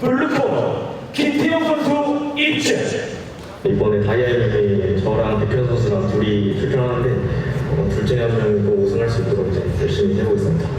블루코너 김태형 선수 입장. 이번에 다이아몬드에 저랑 대표 선수랑 둘이 출전하는데 어, 둘 중에 한 명이 또 우승할 수 있도록 이제 열심히 해보겠습니다.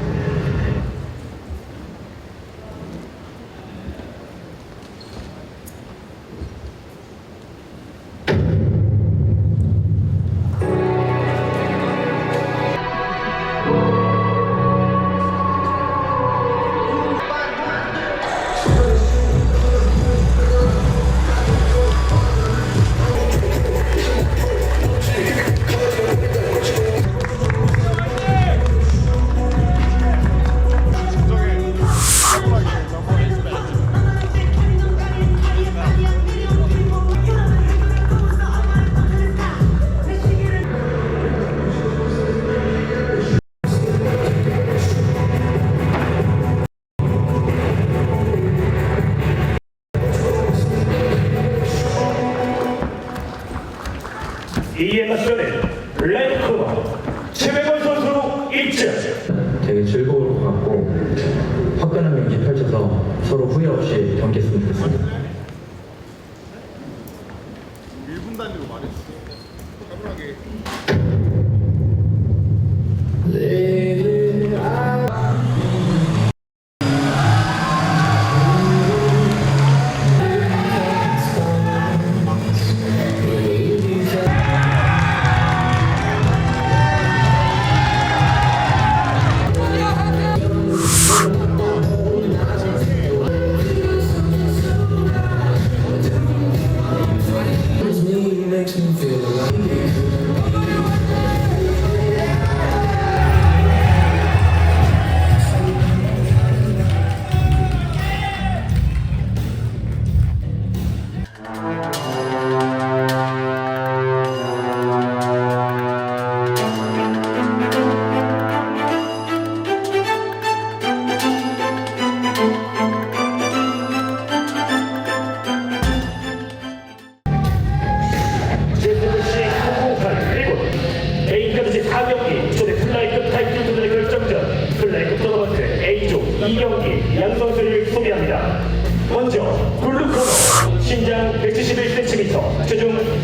171cm 체중 57kg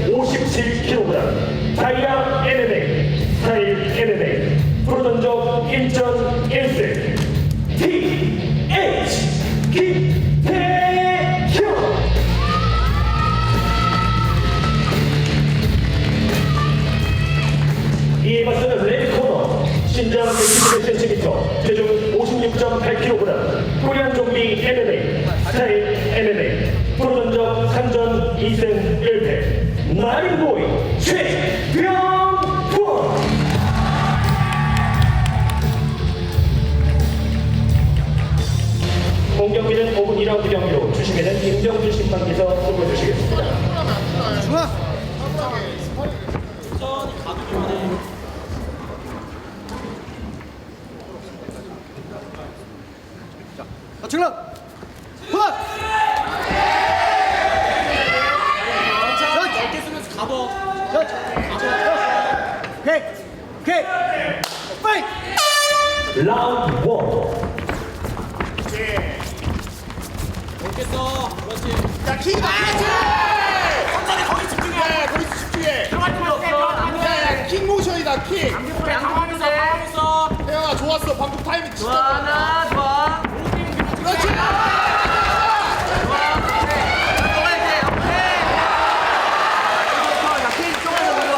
공경기는 5분 2라운드 경기로 주심에는 김정준 심판께서 자! 넓게 쓰면서 가버. 오케이! 오케이! 파이트! 라운드 1 써. 그렇지. 야, 킥 나가지! 천천히 거기 집중해. 야, 거기서 집중해! 들어갈 필요 없어. 야, 야, 킥 모션이다, 킥! 강하면서 강하면서. 태영아, 좋았어. 방금 타이밍 진짜 좋아, 좋았다. 하나, 좋아. 그렇지! 들어가야 돼. 오케이. 자, 케이지 쪼가서 들어와.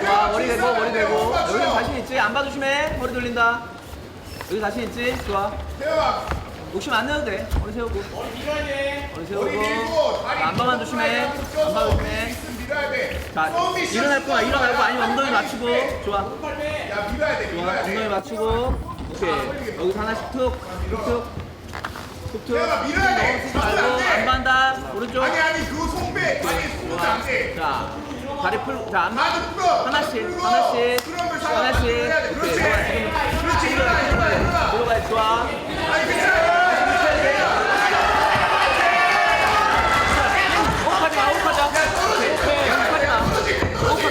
좋아, 머리 대고, 머리 대고. 여기 자신 있지? 안 봐주시면 머리 돌린다. 여기 자신 있지? 좋아. 태영아, 욕심 안 내도 돼. 세우고. 머리 밀어야 돼. 머리 세우고. 머리 밀고, 다리 자, 안봐만 조심해. 안봐 조심해. 있으면 밀어야 돼. 자, 일어날 거야. 일어날 거 아니면 엉덩이 맞추고. 좋아. 야, 밀어야 돼, 좋아, 엉덩이 돼. 맞추고 오케이 여기서 하나씩 툭 툭툭 툭툭 태영아, 밀어야 돼. 말고 안 돼. 안 반다 오른쪽 아니, 아니, 그거 손빼. 다리 손으면 안 돼. 자 다리 풀 자안 나도 풀어. 하나씩. 하나씩 하나씩 그렇지. 지금 그렇지, 일어나, 일어나, 일어나. 들어가 좋아 아니, 괜찮아.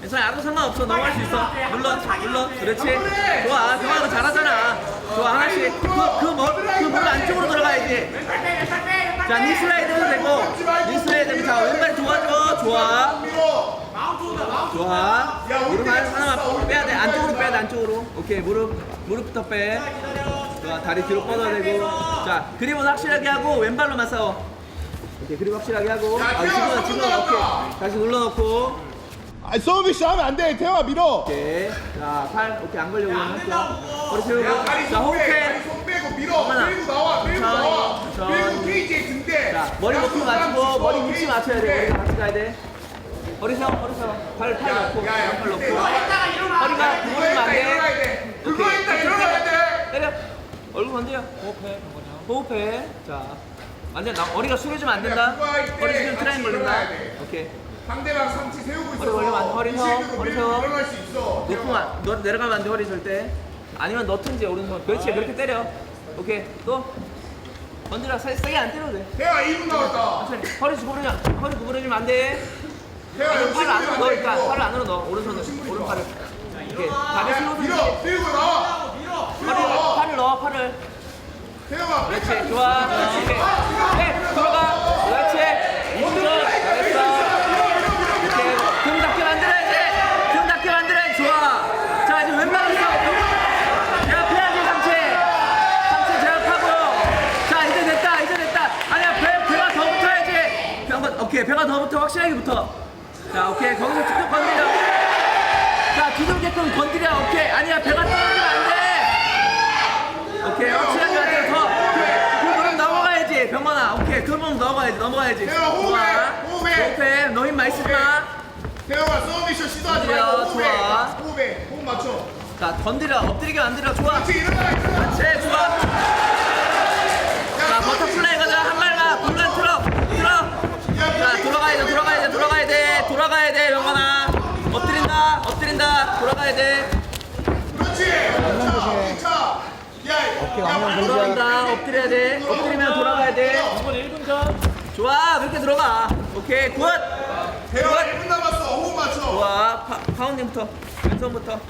괜찮아, 아무 상관없어. 넘어갈 수 있어. 눌러, 눌러. 그렇지. 좋아, 경화도 잘하잖아. 좋아, 하나씩. 그, 그, 머, 그 머리 안쪽으로 들어가야지. 자, 니 슬라이드 해도 되고. 니 슬라이드 되고. 자, 왼발 도와줘. 좋아. 좋아. 무릎 한- 하나만 빼야 돼. 안쪽으로 빼야 돼. 안쪽으로. 오케이. 무릎 무릎부터 빼. 좋아. 다리 뒤로 뻗어야 되고. 자, 그립은 확실하게 하고 왼발로만 싸워. 오케이. 그립 확실하게 하고. 야, 아, 지금 손 지금. 오케이. 다시 눌러놓고. 아 서비스 하면 안 돼. 태화 밀어. 오케이. 자, 팔 오케이 안 걸려고 할게요. 머리 세우고. 야 다리 자, 손 빼. 다리 호흡해. 손 빼고 밀어. 밀고 나와. 밀고 천천히, 나와. 천천히. 밀고 KJ 등대. 자, 머리 맞추고 짚어. 머리 위치 맞춰야 돼. 머리 같이 가야 돼. 머리 세워, 머리 세워. 팔, 팔 야, 놓고, 야, 야, 팔 놓고. 허리가 그거 구부리면 안 했다 일어나야 돼. 돼. 그거 오케이. 했다 일어나야 돼. 때려. 얼굴 건드려. 호흡해. 호흡해. 자. 완전 나 머리가 숙여지면 안 된다. 그거 할때 머리 숙이면 트라인 같이 걸린다. 일어나야 돼. 오케이. 상대방 상체 세우고 있어서. 안 돼. 허리 세워, 의식으로 허리 밀고 세워. 일어날 수 있어. 높으면 너 내려가면 안 돼. 허리 절대. 아니면 너튼지 오른손. 그렇지. 그렇게 때려. 오케이. 또 건드려. 세, 세게 안 때려도 돼. 태화 2분 나왔다. 천천히. 허리 구부러지면 허리 구부러지면 안 돼. 태화 아니, 팔을 안으로 넣어 일단. 팔을 안으로 넣어. 오른손을. 오른팔을. 다리 슬로우 밀어. 밀고 나와. 팔을 팔을 넣어. 팔을. 태화. 그렇지 좋아 오케이가 그렇지 이승철 잘했어 이렇게 등 닿게 만들어야지 등 닿게 만들어야지 좋아 자 이제 왼발로 싸워 제압해야지 상체 상체 제압하고 자 이제 됐다 이제 됐다 아니야 배, 배가 더 붙어야지 배가, 오케이 배가 더 붙어 확실하게 붙어 자 오케이 거기서 툭툭 건드려 자 뒤돌게끔 건드려 오케이 아니야 배가 떨어지면 안돼 오케이 확실하게 만들어 더. 그, 그 넘어가야지 병원아 오케이 그 무릎 넘어가야지 넘어가야지 호흡해. 호흡해. 호흡해 너힘 많이 쓰지 마. 태화가 서비스 시도하지 건드려, 말고 호흡해. 좋아. 호흡해. 호흡 맞춰. 자 건드려 엎드리게 만들어 좋아 그렇지 일어나 일어나. 그렇지 좋아 자 버터플라이 엎드린다. 엎드린다 돌아가야 돼. 그렇지. 자, 자. 야, 야, 돌아간다. 엎드려야 돼. 엎드리면 돌아가야 돼. 이번 1분 전. 좋아. 그렇게 들어가. 오케이. 굿. 태화 1분 남았어. 호흡 맞춰. 좋아. 파, 파운딩부터. 왼손부터.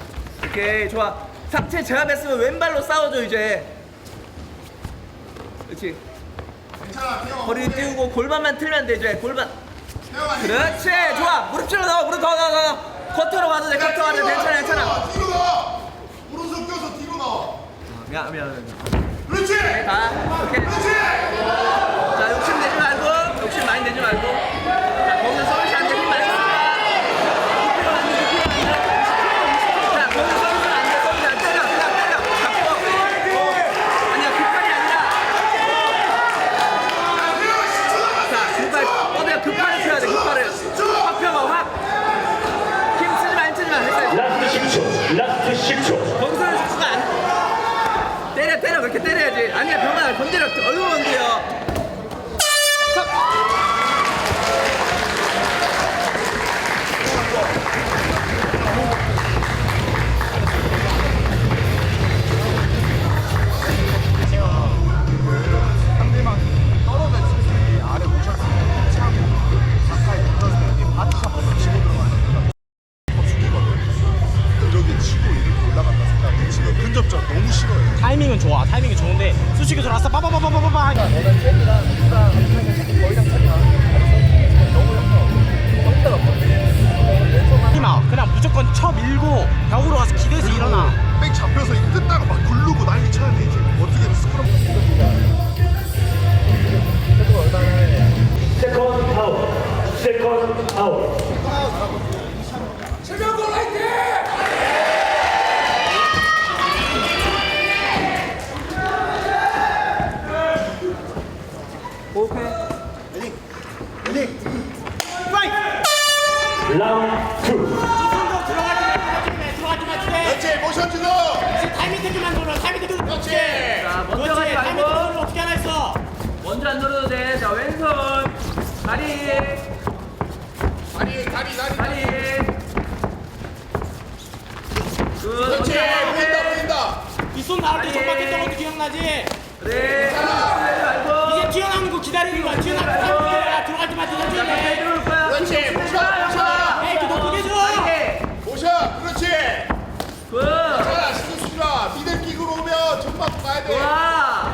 오케이. 좋아. 상체 제압했으면 왼발로 싸워줘 이제. 그렇지. 괜찮아. 허리. 띄우고 골반만 틀면 돼 이제. 골반. 그렇지. 좋아. 무릎 찔러 넣어 무릎 더 넣어 넣어 커터로 가도 돼 커터 가도 돼 괜찮아 괜찮아 뒤로 나와. 오른손 껴서 뒤로 나와. 미안 미안 미안 그렇지. 가 오케이 그렇지.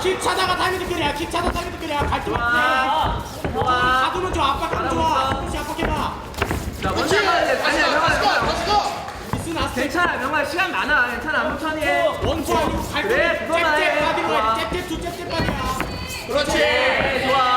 킵 차다가 타이밍도 끌이야 킵 차다 타이밍도 끌이야 갈등 와. 없네 와. 가두면 좋아 압박하면 좋아 잘하고 조금씩 압박해봐 자, 먼저 가야 돼. 아니야, 명아, 명아. 미스 나스 괜찮아, 명아. 시간 많아. 괜찮아. 천천히 해. 원투 아니고 갈등 그래, 그거나 해. 잽잽 빠디로 와. 해 잽잽 두 잽잽 빠디야 그렇지. 네, 좋아.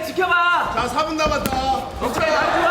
지켜봐. 자, 4분 남았다. 오케이.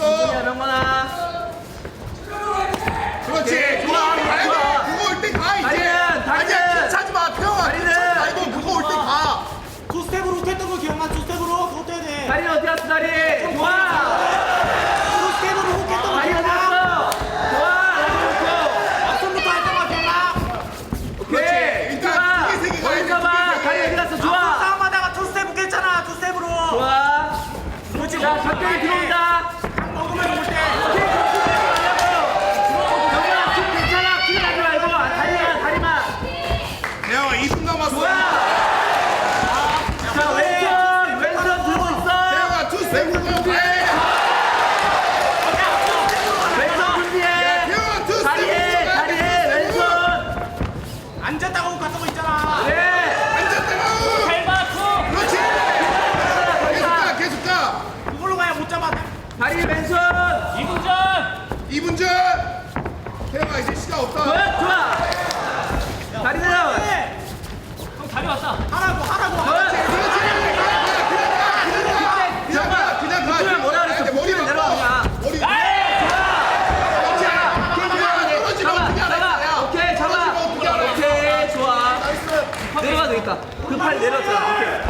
왔어. 명건아. 그렇지. 좋아. 좋아. 그거 올 때 가, 이제. 아니야. 차지 마. 태영아. 다리는. 차 말고 그거 올때 어. 가. 투 스텝으로 했던 거 기억나? 투 스텝으로 그것도 다리는 어디 갔어, 다리? 좋아. 공전! 태영아 이제 시간 없다. 좋아 좋아. 다리 내려 형 다리 왔다 하라고 하라고. 하라고. 그냥 내려와, 오케이 잘한다. 오케이.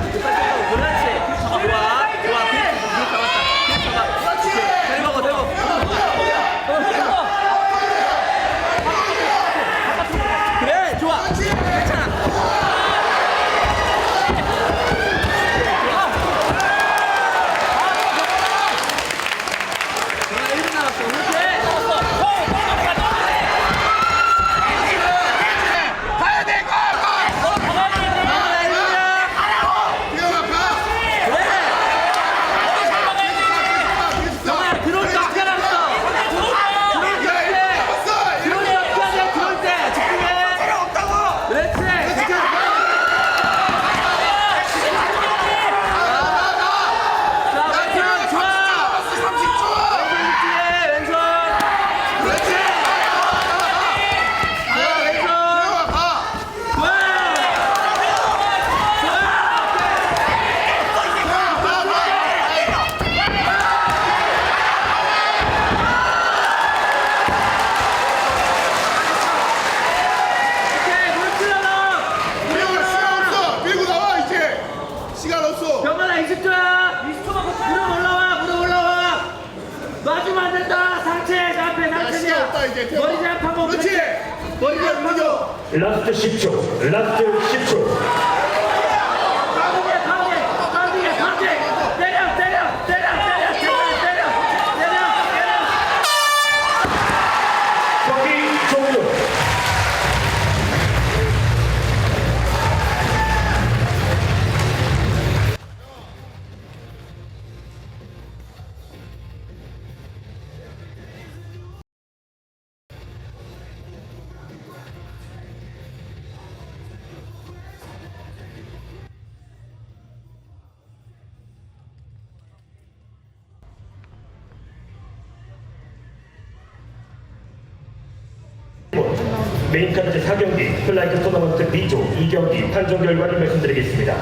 제 4경기 플라이트 토너먼트 B조 2경기 판정 결과를 말씀드리겠습니다.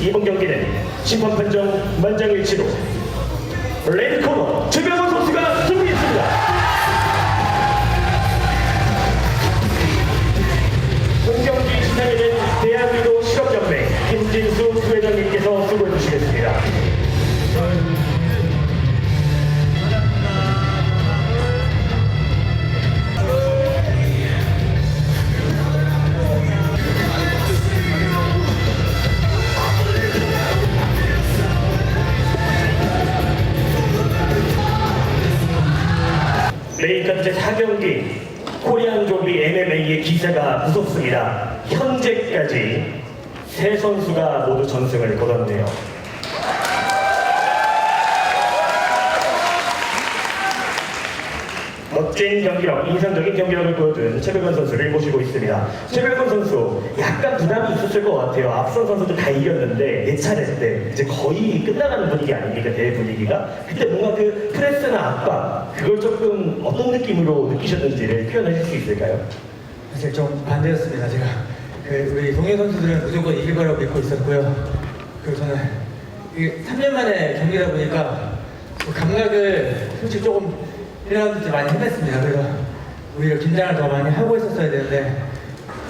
이번 경기는 심판 판정 만장일치로 레드 코너 최병호 선수가 승리했습니다. 본경기 진행에는 대한민국 실업연맹 김진수 부회장님께서 수고해 주시겠습니다. 메이커즈 4경기 코리안 좀비 MMA의 기세가 무섭습니다. 현재까지 세 선수가 모두 전승을 거뒀네요. 멋진 경기력, 인상적인 경기력을 보여준 최백원 선수를 모시고 있습니다. 최백원 선수 약간 부담이 있었을 것 같아요. 앞선 선수들 다 이겼는데 네 차례 때 이제 거의 끝나가는 분위기 아닙니까 대회 분위기가? 그때 뭔가 그 프레스나 압박 그걸 조금 어떤 느낌으로 느끼셨는지를 표현하실 수 있을까요? 사실 좀 반대였습니다. 제가 그 우리 동해 선수들은 무조건 이길 거라고 믿고 있었고요. 그리고 저는 이게 3년 만에 경기다 보니까 그 감각을 솔직히 조금 1라운드 때 많이 헤맸습니다. 그래서 오히려 긴장을 더 많이 하고 있었어야 되는데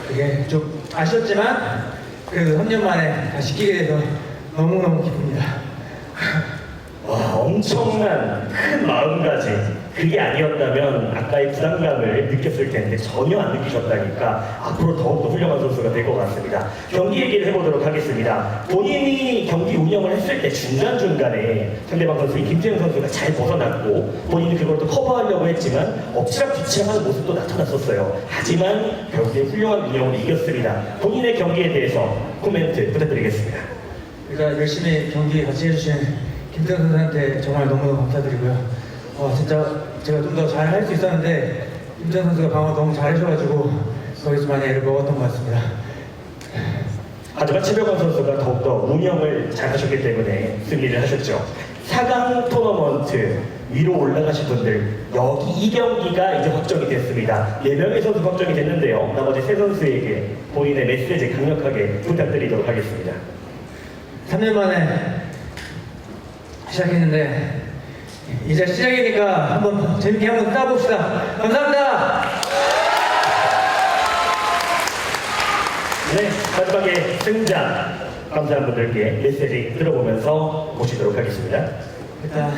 그게 좀 아쉬웠지만 그래도 3년 만에 다시 끼게 돼서 너무너무 기쁩니다. 와 엄청난 큰 마음가짐 그게 아니었다면 아까의 부담감을 느꼈을 텐데 전혀 안 느끼셨다니까 앞으로 더욱더 훌륭한 선수가 될 것 같습니다. 경기 얘기를 해보도록 하겠습니다. 본인이 경기 운영을 했을 때 중간중간에 상대방 선수 김태형 선수가 잘 벗어났고 본인이 그걸 또 커버하려고 했지만 엎치락 뒤치락하는 모습도 나타났었어요. 하지만 결국에 훌륭한 운영으로 이겼습니다. 본인의 경기에 대해서 코멘트 부탁드리겠습니다. 그러니까 열심히 경기 같이 해주신 김태현 선수한테 정말 너무너무 감사드리고요. 어, 진짜 제가 좀 더 잘 할 수 있었는데 김태현 선수가 방어 너무 잘해줘가지고 거기서 많이 애를 먹었던 것 같습니다. 하지만 최병원 선수가 더욱더 운영을 잘 하셨기 때문에 승리를 하셨죠. 4강 토너먼트 위로 올라가신 분들 여기 이 경기가 이제 확정이 됐습니다. 4명의 선수 확정이 됐는데요. 나머지 세 선수에게 본인의 메시지 강력하게 부탁드리도록 하겠습니다. 3년 만에 시작했는데 이제 시작이니까 한번 재밌게 한번 싸봅시다. 감사합니다. 네, 마지막에 승자 감사한 분들께 메시지 들어보면서 모시도록 하겠습니다. 일단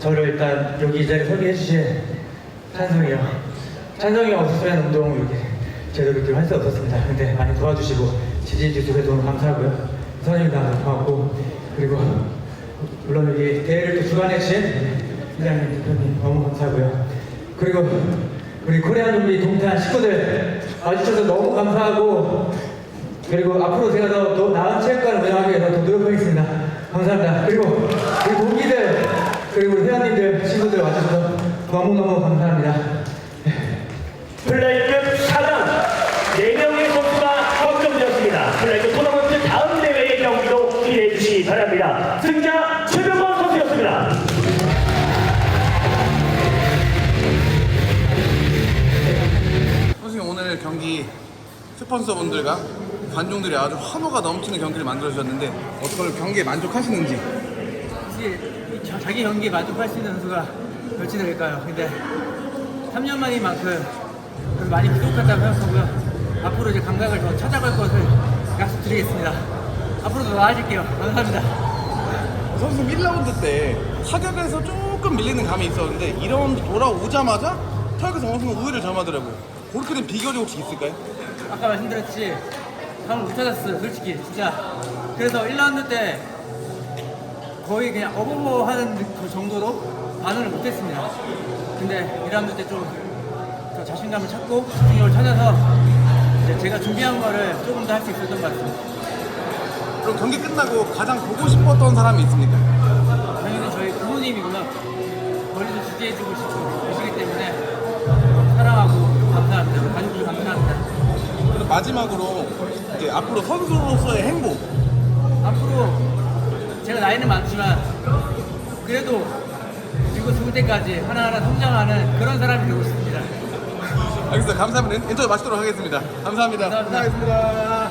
저를 일단 여기 이 자리에 서게 해주신 찬성이요. 찬성이가 없었으면 운동 이렇게 제대로 이렇게 할 수 없었습니다. 근데 많이 도와주시고 지지해 주셔서 너무 감사하고요. 선생님도 고맙고 그리고 물론 여기 대회를 또 주관해 주신 회장님, 대표님 너무 감사하고요. 그리고 우리 코리안 좀비 동탄 식구들 와주셔서 너무 감사하고 그리고 앞으로 제가 더, 더 나은 체육관을 운영하기 위해서 더 노력하겠습니다. 감사합니다. 그리고 우리 동기들, 그리고 우리 회원님들, 친구들 와주셔서 너무너무 감사합니다. 플라이급 4강 4명의 선수가 확정되었습니다. 플라이급 토너먼트 다음 대회의 경기도 기대해 주시기 바랍니다. 승자 경기 스폰서분들과 관중들이 아주 환호가 넘치는 경기를 만들어주셨는데 어떻게 경기에 만족하시는지 자- 자기 경기에 만족할 수 있는 선수가 몇이 될까요? 근데 3년 만이만큼 많이 부족하다고 생각하고요. 앞으로 이제 감각을 더 찾아갈 것을 약속드리겠습니다. 앞으로도 나아질게요. 감사합니다. 선수 1라운드 때 타격에서 조금 밀리는 감이 있었는데 2라운드 돌아오자마자 타격에서 어느 순간 우위를 점하더라고요 그렇게 된 비결이 혹시 있을까요? 아까 말씀드렸지 감을 못 찾았어요 솔직히 진짜 그래서 1라운드 때 거의 그냥 어버버 하는 그 정도로 반응을 못했습니다 근데 2라운드 때 좀 더 자신감을 찾고 집중력을 찾아서 이제 제가 준비한 거를 조금 더 할 수 있었던 것 같습니다 그럼 경기 끝나고 가장 보고 싶었던 사람이 있습니까? 당연히 저희 부모님이고요 멀리서 지지해주고 싶고 계시기 때문에 사랑하고 감사합니다 가족들 감사합니다 그리고 마지막으로 이제 앞으로 선수로서의 행복 앞으로 제가 나이는 많지만 그래도 죽고 죽을 때까지 하나하나 성장하는 그런 사람이 되고 싶습니다. 알겠습니다. 감사합니다. 인터뷰 마치도록 하겠습니다. 감사합니다. 감사합니다.